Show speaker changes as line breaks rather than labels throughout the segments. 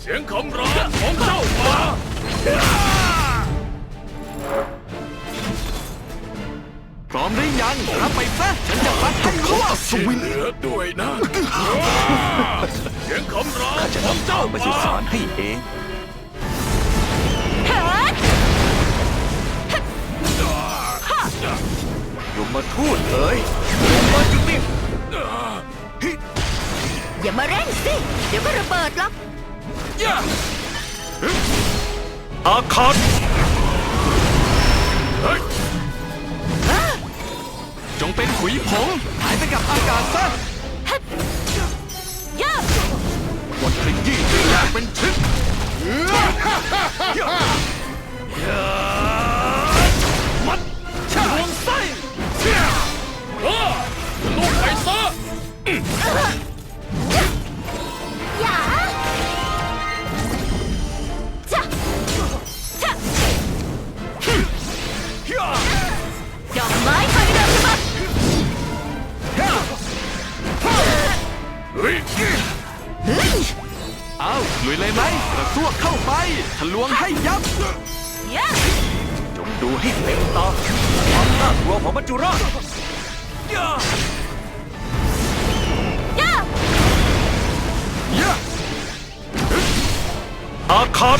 เสียงคำรามของเจ้ามา
พร้อมหรือยังรับไปซะฉันจะฟัดให้รู้ว่า
สวินเหลือด้วยนะ เสียงคำราม
จะ
ของ
นำ
เจ้า
เจ้าไป
มา
สู่สารให้เอง
เถิด
ยมมาทูดเอ๋ยยมมาจุดนี้
อย่ามาเร่งสิ เดี๋ยวก็ระเบิดหรอก
ย่า
อาคาต ลุ
ยเล
ยไห
มกระซวกเข้าไปทะลวงให้ยับ
ย่า
จงดูให้เต็มตาความน่ากลัวของมัจจุราช
ย่า
ยะอาคา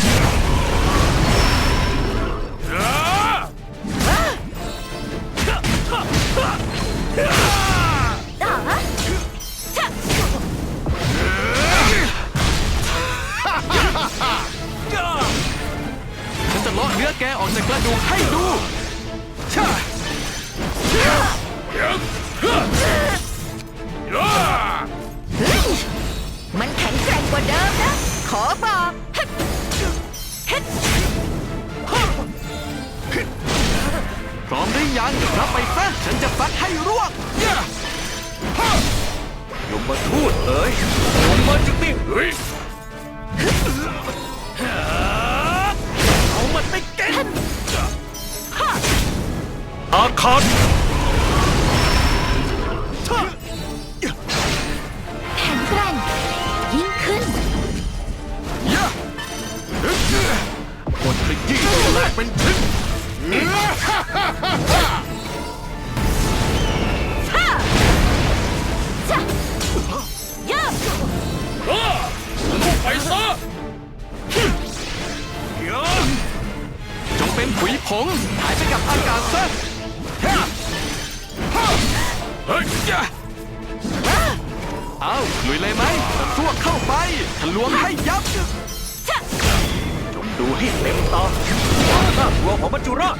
แกออกจากกระดูกให้ดูชะ
เสียงเฮ้ยย่า
เฮ้ยมันแข็งแกร่งกว่าเดิมนะ ขอบอกฮึดฮึด
พร้อมหรือยังรับไปซะฉันจะฟัดให้ร่วงยะยมมาทูดเอ๋ยยมมาจุดนี้ อาคาตชะ
แข็งแกร่งยิ่งขึ้น
ยะหมดขยี้ที่แหลกเป็นชิ้น
ฮ่าจ้ะย่า
เออลูกไปซะ
จงเป็นผุยผงหายไปกับอากาศซะ
เฮ้ยย่า
เอาลุยเลยไหมสวกเข้าไปทะลวงให้ยับ
จ้ะ
จงดูให้เต็มตาความน่ากลัวของมัจจุราช